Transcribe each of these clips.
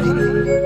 Thank you.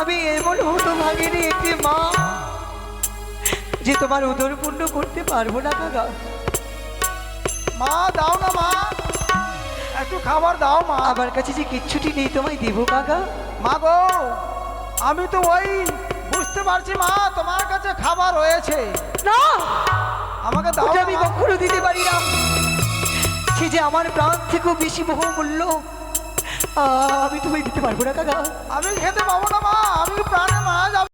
আমি এমন হতো ভাগেনি একটি মা যে তোমার উদর পূর্ণ করতে পারব না কাকা মা দাও না মা। একটু খাবার দাও মা। আমার কাছে যে কিচ্ছুটি নেই তোমায় দেবো কাকা। মা গো আমি তো ওই বুঝতে পারছি মা তোমার কাছে খাবার রয়েছে। না! আমাকে দাও আমি কখনো দিতে পারি না। সে যে আমার প্রাণ থেকেও বেশি বহুমূল্য আমি তুমি দিতে পারব না কাকা আমি খেতে পাবো না মা। আমি প্রাণে যাব।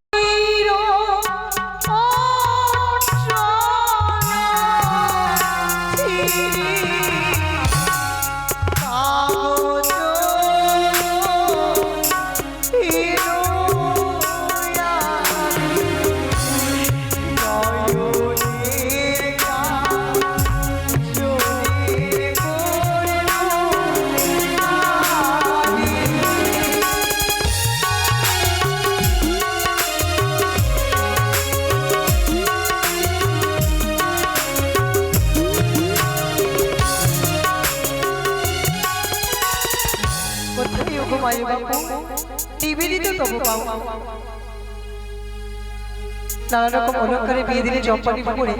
নানা রকম অলঙ্কারে বিয়ে দিলে জম্পানি করে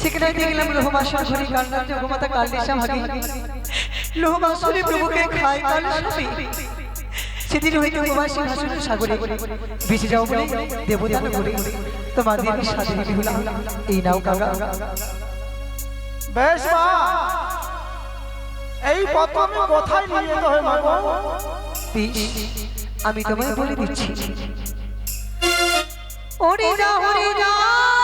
সেখানে দেখলাম লোহমাসা ঘরে কান্না জগমাতা কালিসা ভাগে লোহমাসুরে প্রভুকে খায় কাল স্বামী সেদিন হইতে সিংহাসন সাগরে বেঁচে যাও বলে দেবতা তোমাদের স্বাধীন হলাম। এই নাও কাকা। বেশ মা এই পথ আমি কোথায় নিয়ে যেতে হয় মা গো। আমি তোমায় বলে দিচ্ছি। ওরে না ওরে না ওরে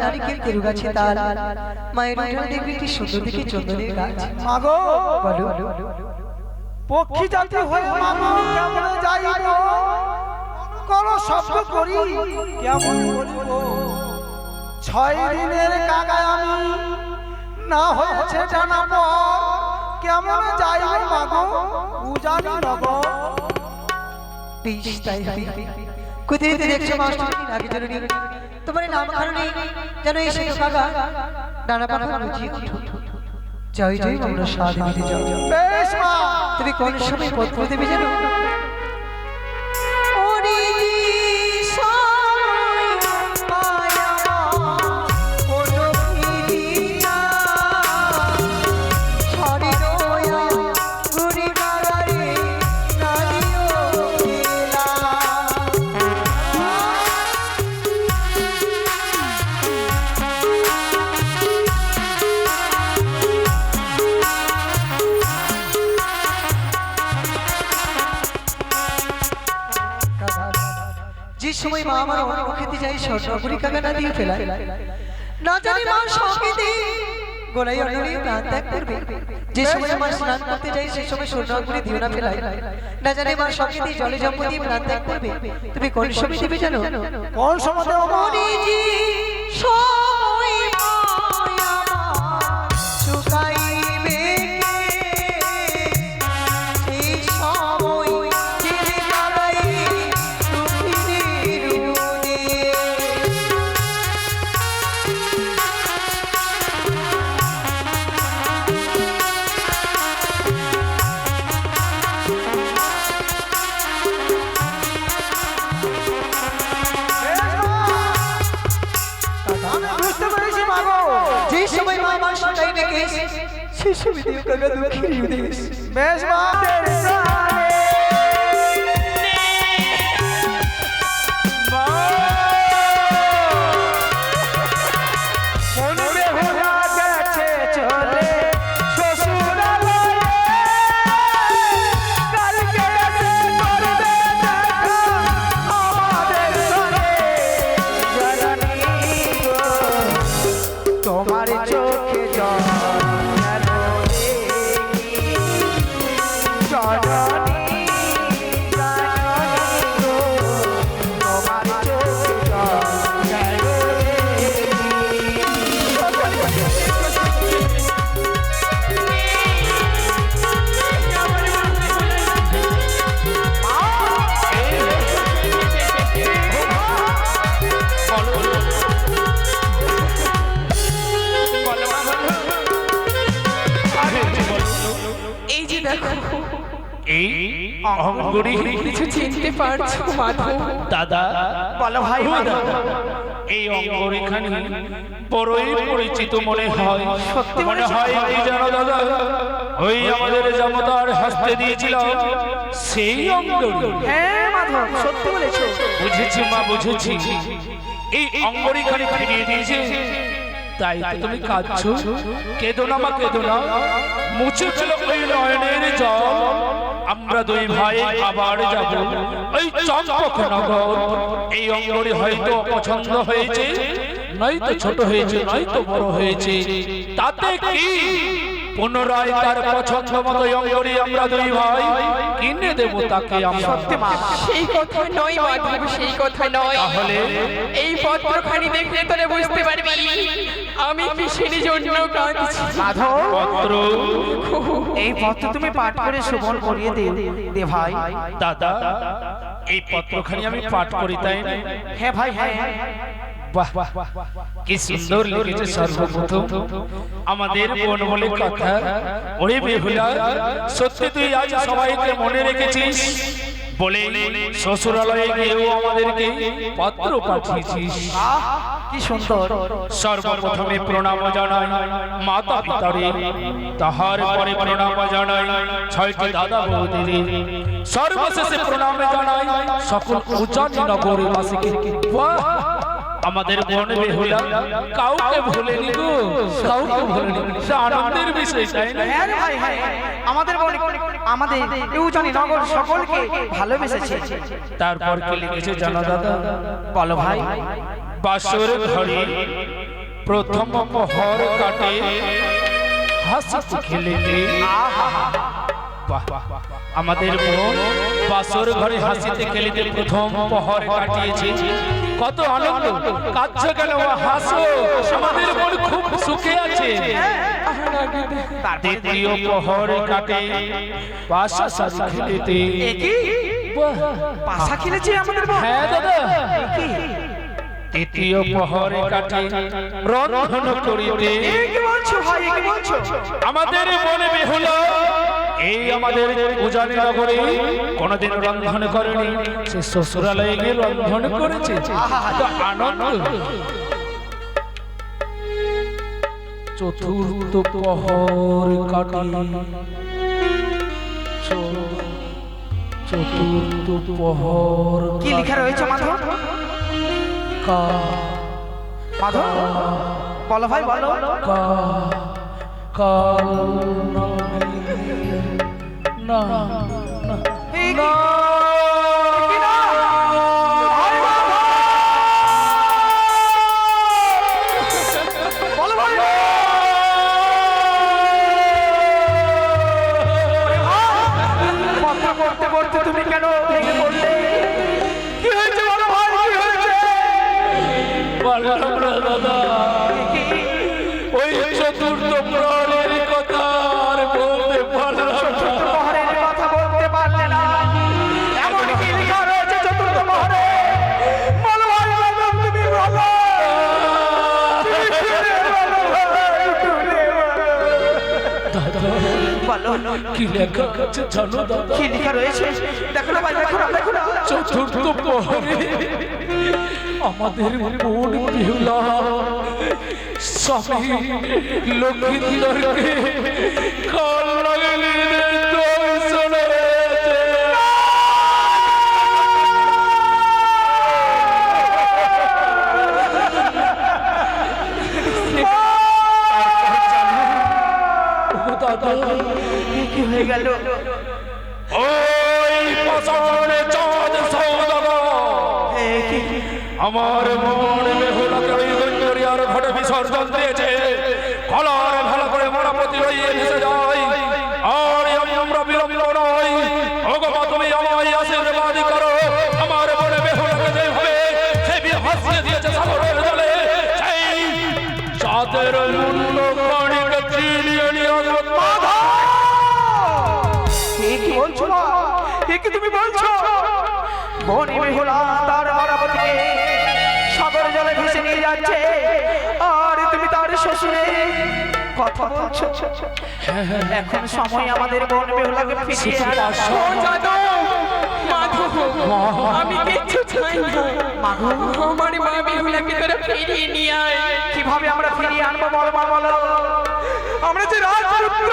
নারিকেল তেরু গাছে তাল মায়ের উঠানে দেখবি একটি সুন্দর দেখে চন্দনের গাছ। মাগো বলো। পক্ষী জাতি হয়ে মাগো কেমন যাইব? করো শব্দ করি কেমন বলিব ছয় দিনের কাগায় আমি না হয়েছে জানা পর কেমন যাইব মাগো? উজানি নগর। বেশ তাই কোথায় দেখছ মাস্টার আগে জরুরি তোমার নাম কারণে যেন এই শেখ বাবা নানা পাখা বুঝিয়ে জয় জয় আমরা সাধে মিলে মা, তুমি কোন সময় পথ দেবে জানো? যে সময় মা আমার অন্য খেতে যাই স্বর্ণপুরি কাকা না দিয়ে ফেলায়। না জানি মা সঙ্গীতে গোলাই অন্যরি নিয়ে প্রাণ ত্যাগ করবে। যে সময় আমার স্নান করতে যাই সেই সময় স্বর্ণপুরি দিও না ফেলায়। না জানি মা সঙ্গীতে জলে জম্প দিয়ে প্রাণ ত্যাগ করবে। তুমি কোন সময় দেবে জানো? কোন সময় দেব আমার কে? সেই সময় দিও কাকা দুঃখিনীর রোদে। বেশ মা অহংগুড়ি কিছু চিনতে পারছ মাধব দাদা বলো ভাই এই অঙ্গরেখানি বড়ই পরিচিত মনে হয়। মনে হয় কি জানো দাদা? ওই আমাদের জামতার হাসতে দিয়েছিল। সেই অঙ্গরি। হ্যাঁ মাধব সত্যি বলেছ। বুঝেছি মা বুঝেছি। এই অঙ্গরিখানি ফিরিয়ে দিয়েছে। তাই তো তুমি কাঁদছো? কেঁদো না মা কেঁদো না মুছে ফেলো ওই নয়নের জল। আমরা দুই ভাই আবার যাব। ওই চম্পকনগর এই অঙ্গরি হয়তো পছন্দ হয়েছে। নয়তো ছোট হয়েছে নয়তো বড় হয়েছে। তাতে কি? পুনরায় তার পছন্দ মতো অঙ্গরি আমরা দুই ভাই কিনে দেব তাকে আমরা। সত্যি মা। সেই কথা নয় মাধব সেই কথা নয়। তাহলে? এই পত্রখানি দেখলে তোরে বুঝতে পারবি। আমি কিসের জন্য কাঁদছি? মাধব পত্র? এই পত্র তুমি পাঠ করে শোভন করিয়ে দে দে ভাই। দাদা এই পত্রখানি আমি পাঠ করি তাই হ্যাঁ ভাই হ্যাঁ। বাহ কি সুন্দর লিখেছে সর্বপ্রথম। আমাদের বোন বলে কথা। ওরে বেহুলা সত্যি তুই আজ সবাইকে মনে রেখেছিস? বলে শ্বশুরালয়ে গিয়েও আমাদেরকে পত্র পাঠিয়েছিস। কি সুন্দর। সর্বপ্রথমে প্রণাম জানাই মাতা পিতারে। তাহার পরে প্রণাম জানাই ছয়টি দাদা বৌদিরে। সর্বশেষে প্রণাম জানাই সকল উজানি নগরবাসীকে বাহ আমাদের বোন বেহুলা কাউকে ভুলেনি গো কাউকে ভুলেনি সে আনন্দের বিষয় তাই না? হ্যাঁ ভাই হ্যাঁ। আমাদের বোন আমাদের ইউজানি নগর সকলকে ভালোবেসেছে। তারপর কি লিখেছে জানো দাদা? বলো ভাই। বাসর ঘরে প্রথম প্রহর কাটে হাসি খেলেতে বাহ, আমাদের বোন বাসর ঘরে হাসিতে খেলিতে প্রথম প্রহর কাটিয়েছে। কত আনন্দ কাচ্ছ কেন হাসো? আমাদের বোন খুব সুখে আছে। দ্বিতীয় প্রহর কাটে। বাসা সারি খেলিতে। কি বাহ, পাশা খেলেছে আমাদের বোন হ্যাঁ দাদা। তৃতীয় প্রহরে কাটে। রন্ধন করিতে। এ কি বলছো ভাই এ কি বলছো? আমাদের মনে বেহুলা এই আমাদের উজানি নগরে কোনদিন রন্ধন করেনি সে শ্বশুরালয়ে গিয়ে রন্ধন করেছে। আনন্দ। চতুর্থ প্রহর চতুর্থ প্রহর কি লেখা রয়েছে মাধব? কা মাধব? বলো ভাই বলো। কাল না না কি লেখা আছে জানো দাদা। কি লেখা রয়েছে? দেখো না ভাই দেখো না দেখো না। চতুর্থ প্রহরে। আমাদের বোন বিহুলা স্বামী লক্ষ্মীন্দরকে কাল লাগলে হয়ে গেল। ওই পাষাণে চাঁদ কি? আমার মন বেহুলাকে ওই গঞ্জরিয়ার ঘটে বিসর্জন দিয়েছে। তুমি বলছো? বনি বেহুলা তার মরাবতীকে সাগর জলে ভেসে নিয়ে যাচ্ছে। আর তুমি তার শ্বশুরে কথা বলছো। এখন সময় আমাদের বোন বেহুলাকে ফিরিয়ে। ও আমি কিচ্ছু চাই না। আমার মা তোরা ফিরিয়ে নিয়ে আয়। কীভাবে আমরা ফিরিয়ে আনব বলো বলো। আমরা যে রাজপুত্র!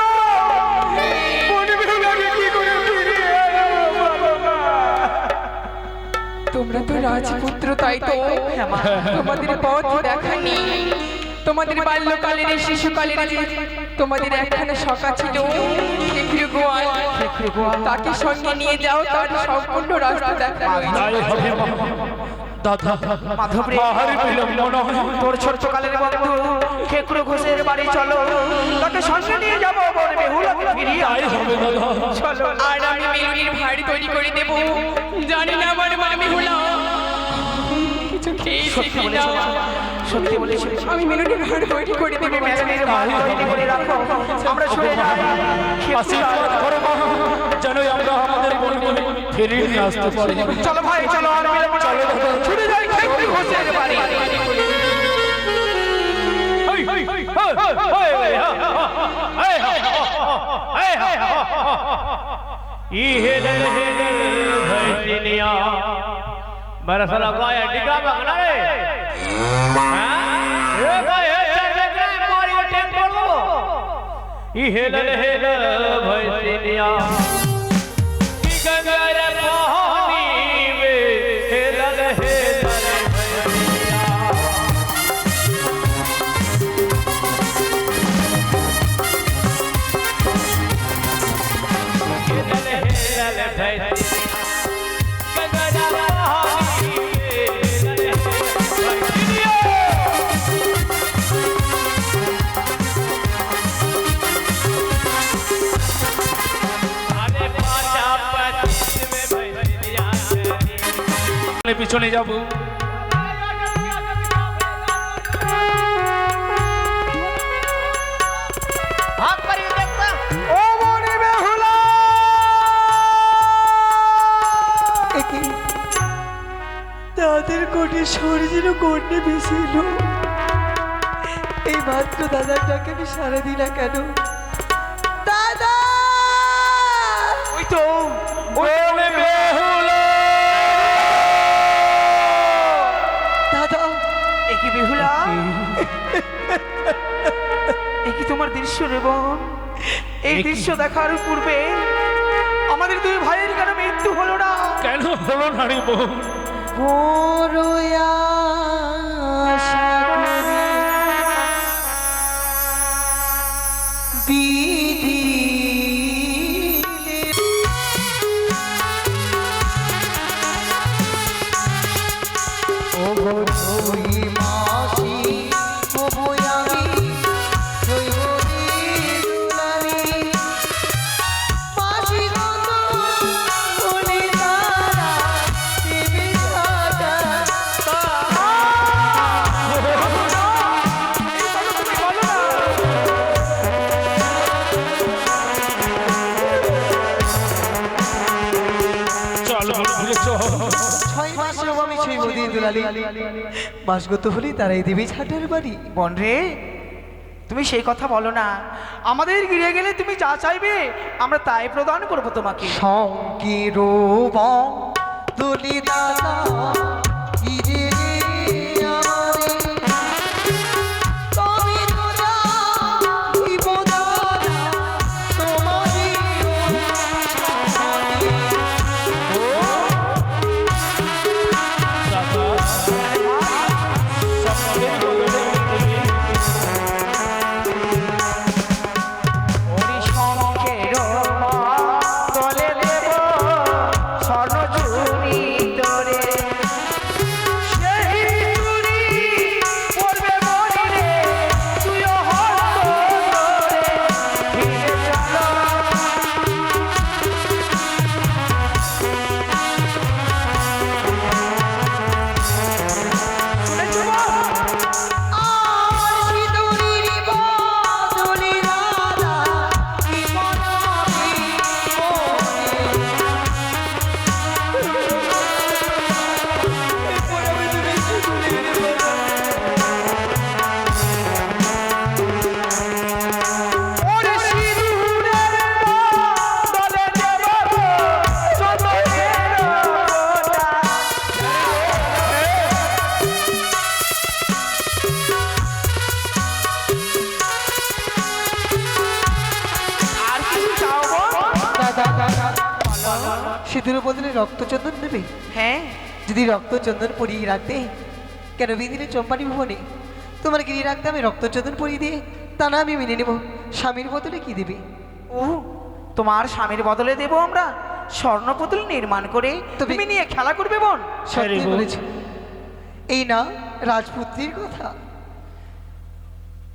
তোমরা তো রাজপুত্র তাই তো। তোমাদের পথ দেখানি তোমাদের বাল্যকালের শিশুকালের তোমাদের একখানা সকা ছিল তাকে সঙ্গে নিয়ে যাও, তার সম্পূর্ণ রাস্তা দেখা মাধব রে তোর ছোট্ট কালের বন্ধু খেকড়ো ঘোষের বাড়ি চলো। তাকে সঙ্গে নিয়ে যাব বোন বেহুলাকে ফিরিয়ে তাই হবে চলো। আর আমি মেরুনির ভাড়ি তৈরি করে দেব। জানি না আমার মামি খেয়েছে সত্যি কিনা সত্যি বলেছ আমি মেরুনির ভাড়ি তৈরি করে দেবো তুমি মেজনের ভাই করে রাখো আমরা ছুটে যাই আশীর্বাদ করো যেন আমরা আমাদের বোনকে ফিরিয়ে নিয়ে আসতে পারি চলো ভাই চলো আর বিলম্ব চলো ছুটে যাই বাড়ি मेरा साला गाय डिगा भगना रे ए गाय ए चले गए मारियो टेंपो ई हेल हेल भैसिया की गंगा পিছনে যাব। মনি তাদের কোটে বেশিল এই মাত্র দাদার ডাকে আমি সারা দিলা কেন? দাদা! ওই তো ওই এ কি তোমার দৃশ্য রে বোন? এই দৃশ্য দেখার পূর্বে আমাদের দুই ভাইয়ের কেন মৃত্যু হলো না? কেন হলো না রে বোন? বড় মাসগত হলি তারাই দেবে ছাটের বাড়ি। বন রে, তুমি সেই কথা বলো না। আমাদের গিরে গেলে তুমি যা চাইবে, আমরা তাই প্রদান করব তোমাকে। সংকীর তুলি দাদা যদি রক্তচন্দন পরিয়ে রাখতে কেন বিদিনে চম্পানি ভুবনে? তোমার গিরি রাখতে আমি রক্তচন্দন পরিয়ে দিয়ে? তা না আমি মেনে নেব। স্বামীর বদলে কি দেবে? ও তোমার স্বামীর বদলে দেব আমরা? স্বর্ণ পুতুল নির্মাণ করে তুমি নিয়ে খেলা করবে বোন? সত্যি। বলেছ। এই না রাজপুত্রীর কথা।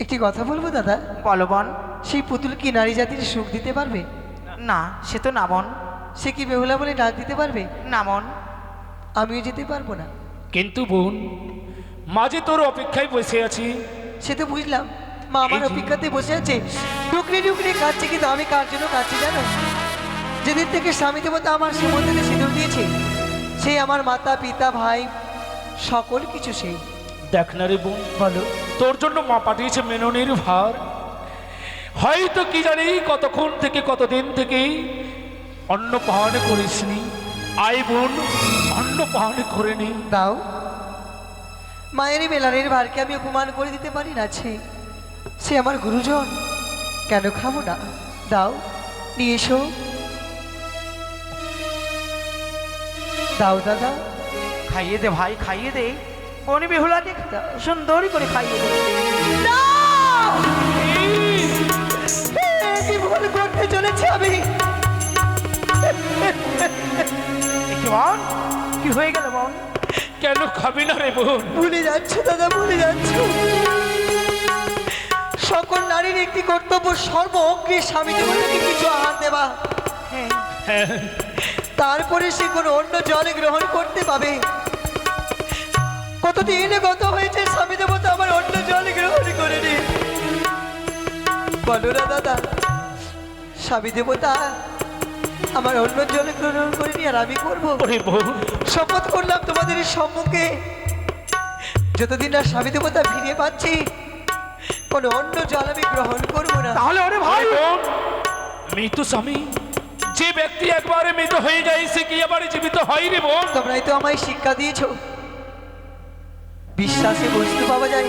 একটি কথা বলব দাদা? বলো বোন। সেই পুতুল কি নারী জাতির সুখ দিতে পারবে? না সে তো না বোন। সে কি বেহুলা বলে ডাক দিতে পারবে? না বোন। আমিও যেতে পারব না। কিন্তু বোন মাঝে তোর অপেক্ষায় বসে আছি। সে তো বুঝলাম মা আমার অপেক্ষাতে বসে আছে। টুকরি টুকরি কাঁদছে কিন্তু আমি কার জন্য কাঁদছি জানো? যেদিন থেকে স্বামী দেবতা আমার সে মন্দিরে সিঁদুর দিয়েছে সেই আমার মাতা পিতা ভাই সকল কিছু সেই। দেখ না রে বোন বলো তোর জন্য মা পাঠিয়েছে মেননের ভার। হয়তো কি জানি কতক্ষণ থেকে কতদিন থেকে অন্ন পাহাড় করিসনি। আই বোন। অন্ন পাহাড় করে নি। দাও। মায়ের বেলারের ভারকে আমি অপমান করে দিতে পারি না সে সে আমার গুরুজন। কেন খাব না? দাও নিয়ে এসো। দাও দাদা খাইয়ে দে ভাই খাইয়ে দে। বনি বেহুলাকে সুন্দর করে খাইয়ে দে। কি ভুল করতে চলেছি আমি। কি হয়ে গেল বোন কেন খাবি না রে বোন? ভুলে যাচ্ছ দাদা ভুলে যাচ্ছ। সকল নারীর একটি কর্তব্য সর্ব অগ্রে স্বামী দেবতাকে কিছু আহার দেওয়া। হ্যাঁ। হ্যাঁ। তারপরে সে কোনো অন্য জলে গ্রহণ করতে পাবে। কতদিন গত হয়েছে স্বামী দেবতা আমার অন্য জল গ্রহণ করেনি? বলো না দাদা স্বামী দেবতা আমার অন্য জল গ্রহণ করেনি আর আমি করব? শপথ করলাম তোমাদের সম্মুখে। যতদিন না স্বামী দেবতা ফিরে পাচ্ছি কোনো অন্য জল আমি গ্রহণ করব না। তাহলে ওরে ভাই! মৃত স্বামী যে ব্যক্তি একবারে মৃত হয়ে যায় সে কি আবার জীবিত হয় রে বোন তোমরাই তো আমায় শিক্ষা দিয়েছ। বিশ্বাসে বস্তু পাওয়া যায়।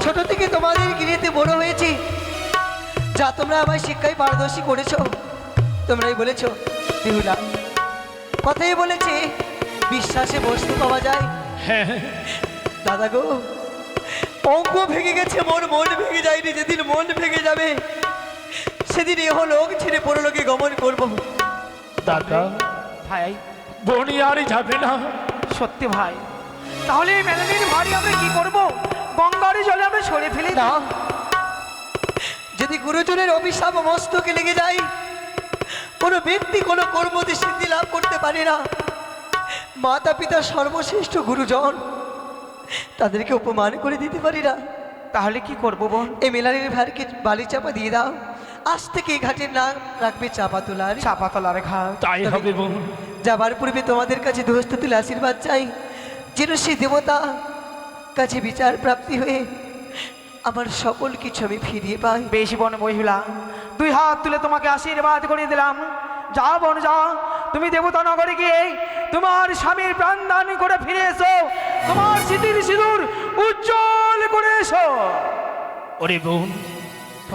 ছোট থেকে তোমাদের গৃহেতে বড় হয়েছি। যা তোমরা আমায় শিক্ষায় পারদর্শী করেছ। তোমরাই বলেছ বিহুলা কথাই বলেছে বিশ্বাসে বস্তু পাওয়া যায়। হ্যাঁ। দাদা গো অঙ্ক ভেঙে গেছে মোর মন ভেঙে যায়নি যেদিন মন ভেঙে যাবে সেদিন এহ লোক ছেড়ে পরলোকে গমন করব। দাদা ভাই। বোনই আর যাবে না। সত্যি ভাই। তাহলে এই মেলানির ভারী আমরা কি করব? গঙ্গারে জলে আমরা সরে ফেলি না। যদি গুরুজনের অভিশাপ মস্তকে লেগে যায় কোনো ব্যক্তি কোনো কর্মতে সিদ্ধি লাভ করতে পারে না। মাতা পিতা সর্বশ্রেষ্ঠ গুরুজন তাদেরকে অপমান করে দিতে পারি না। তাহলে কি করব বোন এই মেলারির ভাইকে বালি চাপা দিয়ে দাও। আজ থেকে এই ঘাটের নাম রাখবে চাপা তোলার চাপা তলার ঘাট। তাই হবে বোন যাবার পূর্বে তোমাদের কাছে দোস্ত তুলে আশীর্বাদ চাই। যেন সে দেবতা কাছে বিচার প্রাপ্তি হয়ে আমার সকল কিছু আমি ফিরিয়ে পাই। বেশি বন মহিলা দুই হাত তুলে তোমাকে আশীর্বাদ করে দিলাম। যা বোন যা তুমি দেবতা নগরে গিয়ে তোমার স্বামীর প্রাণদান করে ফিরে এসো। তোমার স্মৃতির সিঁদুর উজ্জ্বল করে এসো। ওরে বোন,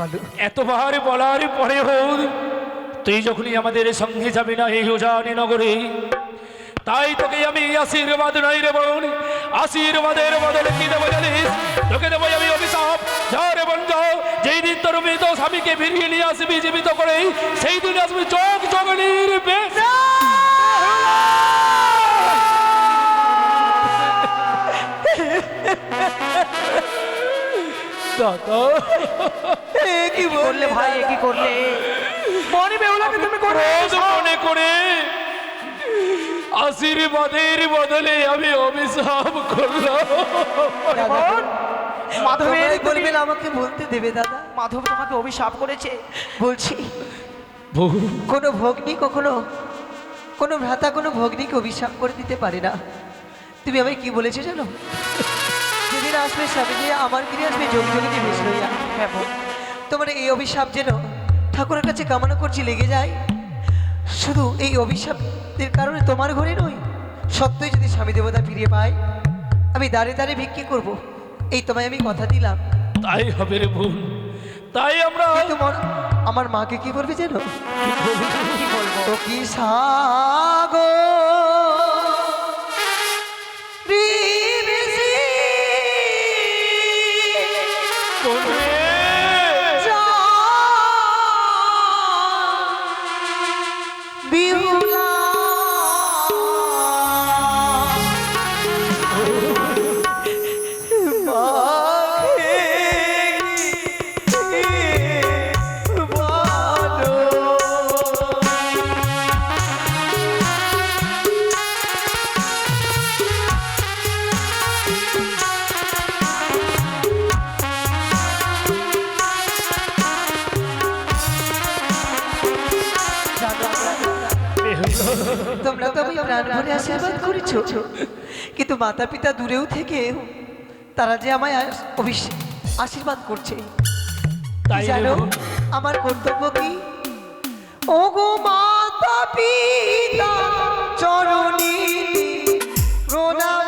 এত এতবার বলার পরে হোক তুই যখনই আমাদের সঙ্গে যাবি না এই রোজানি নগরে তাই তোকে আমি আশীর্বাদ নাই রে বোন। আশীর্বাদের বদলে কি দেবো জানিস? তোকে দেবো আমি অভিশাপ। যা রে বোন যাও যেই দিন তোর মৃত স্বামীকে ফিরিয়ে নিয়ে আসবি জীবিত করে সেই দিন আসবি চোখ চগনির বেশ। দাদা। কি করলে বললে ভাই? কি করলে? বনি বেহুলাকে তুমি করে মনে করে আশীর্বাদের বদলে আমি অভিশাপ করলাম। মাধবের বলবেন আমাকে বলতে দেবে দাদা। মাধব তোমাকে অভিশাপ করেছে বলছি। কোনো ভগ্নী কখনো কোনো ভ্রাতা কোনো ভগ্নীকে অভিশাপ করে দিতে পারে না। তুমি আমায় কি বলেছ জানো? যেদিন আসবে স্বামী দিয়ে আমার ফিরে আসবে যোগ যোগিনী বেশ লইয়া হ্যাঁ। তোমার এই অভিশাপ যেন ঠাকুরের কাছে কামনা করছি লেগে যায় শুধু এই অভিশাপের কারণে তোমার ঘরে নই। সত্যই যদি স্বামী দেবতা ফিরে পায় আমি দাঁড়িয়ে দাঁড়িয়ে ভিক্ষে করব। এই তোমায় আমি কথা দিলাম। তাই হবে রে বোন তাই আমরা তোমার আমার মাকে কি বলবে যেন? বলব? কি সাগো তারা যে আমায় আশ- আশীর্বাদ করছে। তাই জানো? আমার কর্তব্য কি? ও গো মাতা পিতা চরণী প্রণাম